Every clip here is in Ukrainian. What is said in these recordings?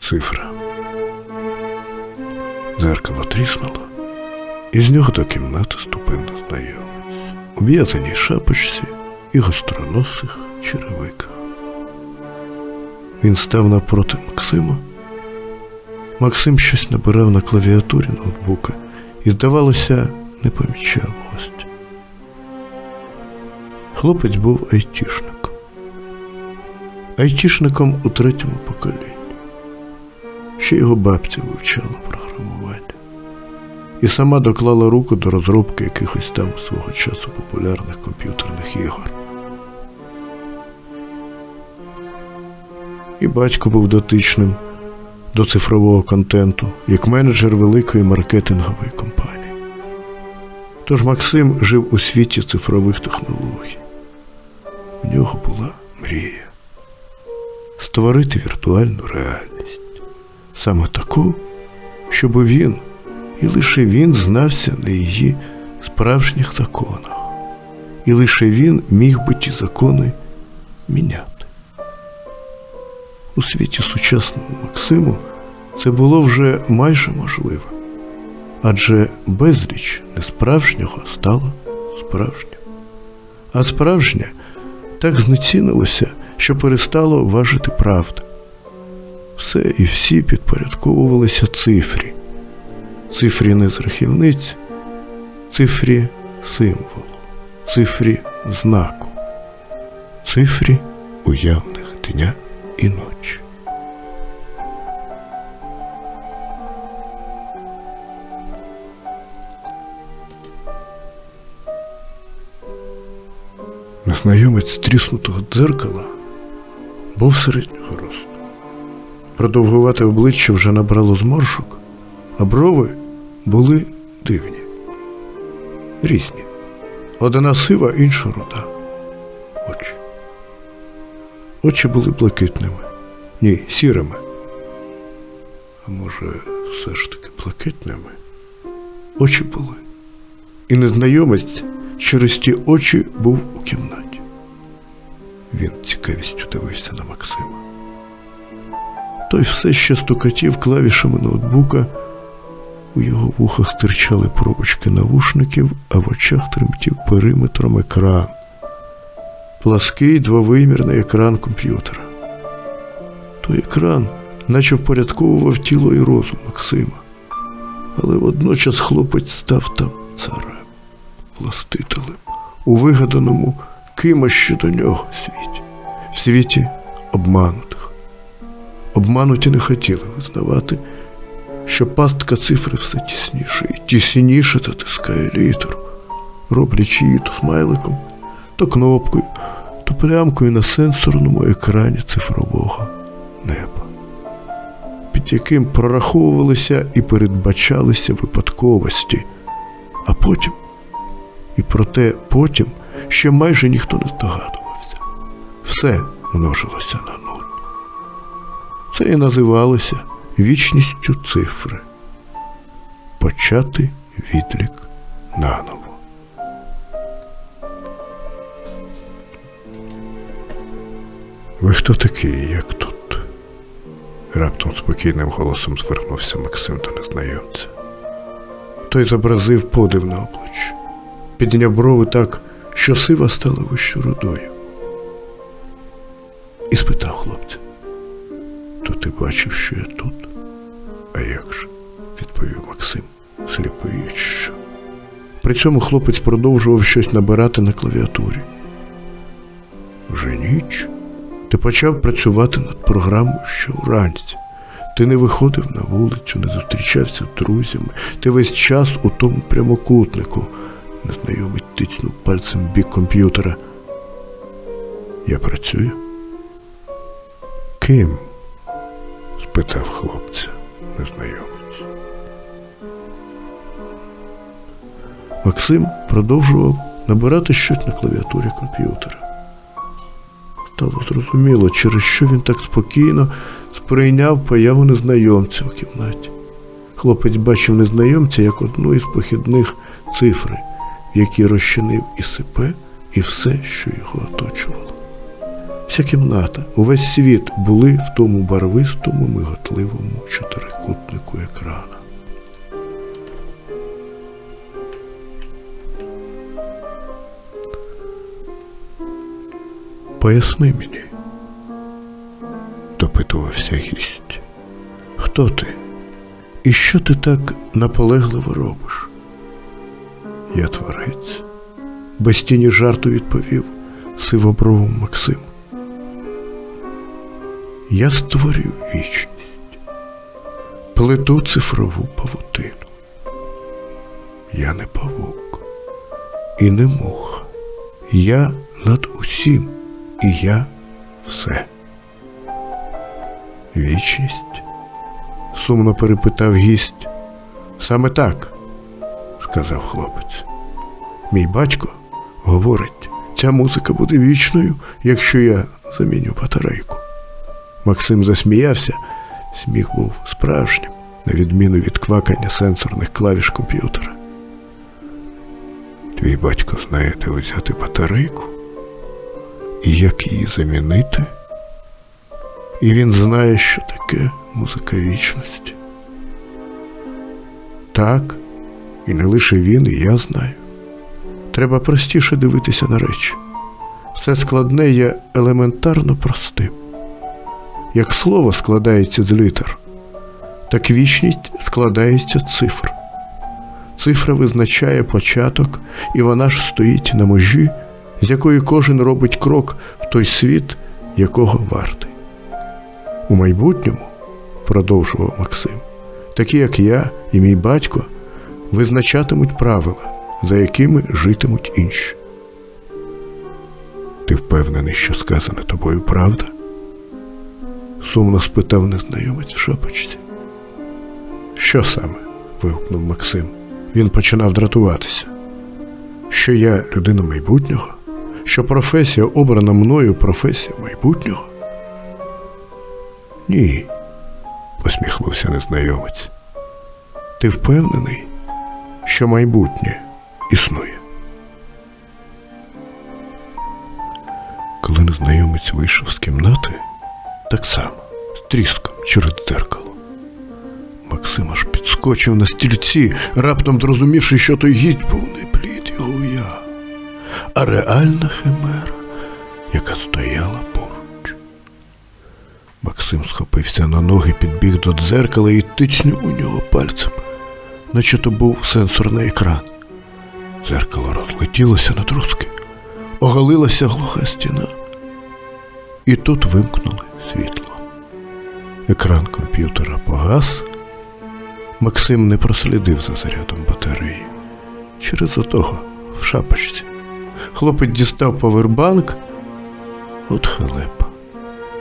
Цифра. Зеркало тріснуло, і з нього до кімнати ступив незнайомець. У в'язаній шапочці і гостроносих черевиках. Він став напроти Максима. Максим щось набирав на клавіатурі ноутбука і, здавалося, не помічав. Хлопець був айтішником. Айтішником у третьому поколінні. Ще його бабця вивчала програмування. І сама доклала руку до розробки якихось там свого часу популярних комп'ютерних ігор. І батько був дотичним до цифрового контенту як менеджер великої маркетингової компанії. Тож Максим жив у світі цифрових технологій. У нього була мрія створити віртуальну реальність, саме таку, щоб він і лише він знався на її справжніх законах, і лише він міг би ті закони міняти. У світі сучасного Максиму це було вже майже можливо, адже безліч несправжнього стало справжнім. А справжнє так знецінилося, що перестало важити правда. Все і всі підпорядковувалися цифрі, цифрі не з рахівниць, цифрі символу, цифрі знаку, цифрі уявних дня і ночі. Незнайомець тріснутого дзеркала був середнього росту. Продовгувате обличчя вже набрало зморшок, а брови були дивні, різні. Одна сива, інша руда. Очі. Очі були блакитними. Ні, сірими. А може, все ж таки блакитними? Очі були. І незнайомець через ті очі був у кімнаті. Він цікавістю дивився на Максима. Той все ще стукатів клавішами ноутбука, у його вухах стирчали пробочки навушників, а в очах тремтів периметром екран. Плаский двовимірний екран комп'ютера. Той екран наче впорядковував тіло і розум Максима, але водночас хлопець став там царем, властителем у вигаданому кимось ще до нього світі, в світі обманутих. Обмануті не хотіли визнавати, що пастка цифри все тісніше і тісніше затискає літеру, роблячи її то смайликом, то кнопкою, то плямкою на сенсорному екрані цифрового неба, під яким прораховувалися і передбачалися випадковості, а потім, і проте потім ще майже ніхто не здогадувався. Все множилося на нуль. Це і називалося вічністю цифри. Почати відлік наново. Ви хто такий, як тут? Раптом спокійним голосом звернувся Максим до незнайомця. Той зобразив подив на обличчя, підняв брови так, що сива стала вищу рудою. І спитав хлопця. То ти бачив, що я тут? А як же? відповів Максим, сліпий що. При цьому хлопець продовжував щось набирати на клавіатурі. Вже ніч. Ти почав працювати над програмою ще вранці. Ти не виходив на вулицю, не зустрічався з друзями. Ти весь час у тому прямокутнику. Незнайомець тицнув пальцем в бік комп'ютера. Я працюю? Ким? спитав хлопця незнайомець. Максим продовжував набирати щось на клавіатурі комп'ютера. Стало зрозуміло, через що він так спокійно сприйняв появу незнайомця у кімнаті. Хлопець бачив незнайомця як одну із похідних цифри, в якій розчинив і себе, і все, що його оточувало. Вся кімната, увесь світ були в тому барвистому миготливому чотирикутнику екрана. Поясни мені, допитувався гість. Хто ти? І що ти так наполегливо робиш? Я творець, без тіні жарту відповів сивобровим Максим. Я створюю вічність, плету цифрову павутину. Я не павук і не муха. Я над усім, і я все. Вічність? сумно перепитав гість. Саме так, сказав хлопець. Мій батько говорить, ця музика буде вічною, якщо я заміню батарейку. Максим засміявся, сміх був справжнім, на відміну від квакання сенсорних клавіш комп'ютера. Твій батько знає, де взяти батарейку і як її замінити. І він знає, що таке музика вічності. Так, і не лише він, і я знаю. Треба простіше дивитися на речі. Все складне є елементарно простим. Як слово складається з літер, так вічність складається з цифр. Цифра визначає початок, і вона ж стоїть на межі, з якої кожен робить крок в той світ, якого вартий. У майбутньому, продовжував Максим, такі як я і мій батько визначатимуть правила, за якими житимуть інші. Ти впевнений, що сказане тобою правда? сумно спитав незнайомець в шапочці. Що саме? вигукнув Максим. Він починав дратуватися. Що я людина майбутнього? Що професія обрана мною професія майбутнього? Ні, посміхнувся незнайомець. Ти впевнений, що майбутнє існує? Коли незнайомець вийшов з кімнати, так само, з тріском через дзеркало. Максим аж підскочив на стільці, раптом зрозумівши, що той гість був не плід його уяв, а реальна химера, яка стояла поруч. Максим схопився на ноги, підбіг до дзеркала і тичнув у нього пальцем, наче то був сенсорний екран. Дзеркало розлетілося на друзки, оголилася глуха стіна. І тут вимкнули світло. Екран комп'ютера погас. Максим не прослідив за зарядом батареї. Через отого в шапочці. Хлопець дістав повербанк, от халепа.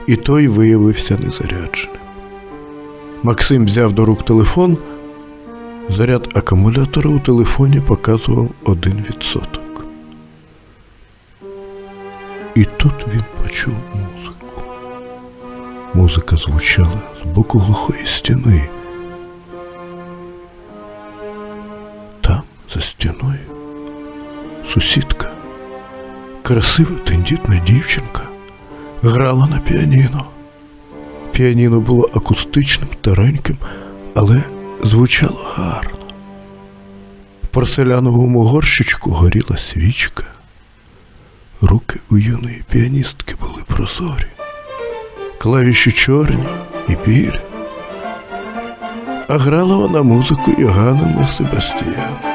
І той виявився незарядженим. Максим взяв до рук телефон. Заряд акумулятора у телефоні показував 1%. І тут він почув музику. Музика звучала з боку глухої стіни. Там, за стіною, сусідка, красива тендітна дівчинка, грала на піаніно. Піаніно було акустичним, стареньким, але звучало гарно. В порселяновому горщичку горіла свічка. Руки у юної піаністки були прозорі, клавіші чорні і білі. А грала вона музику Йоганна Себастьяна.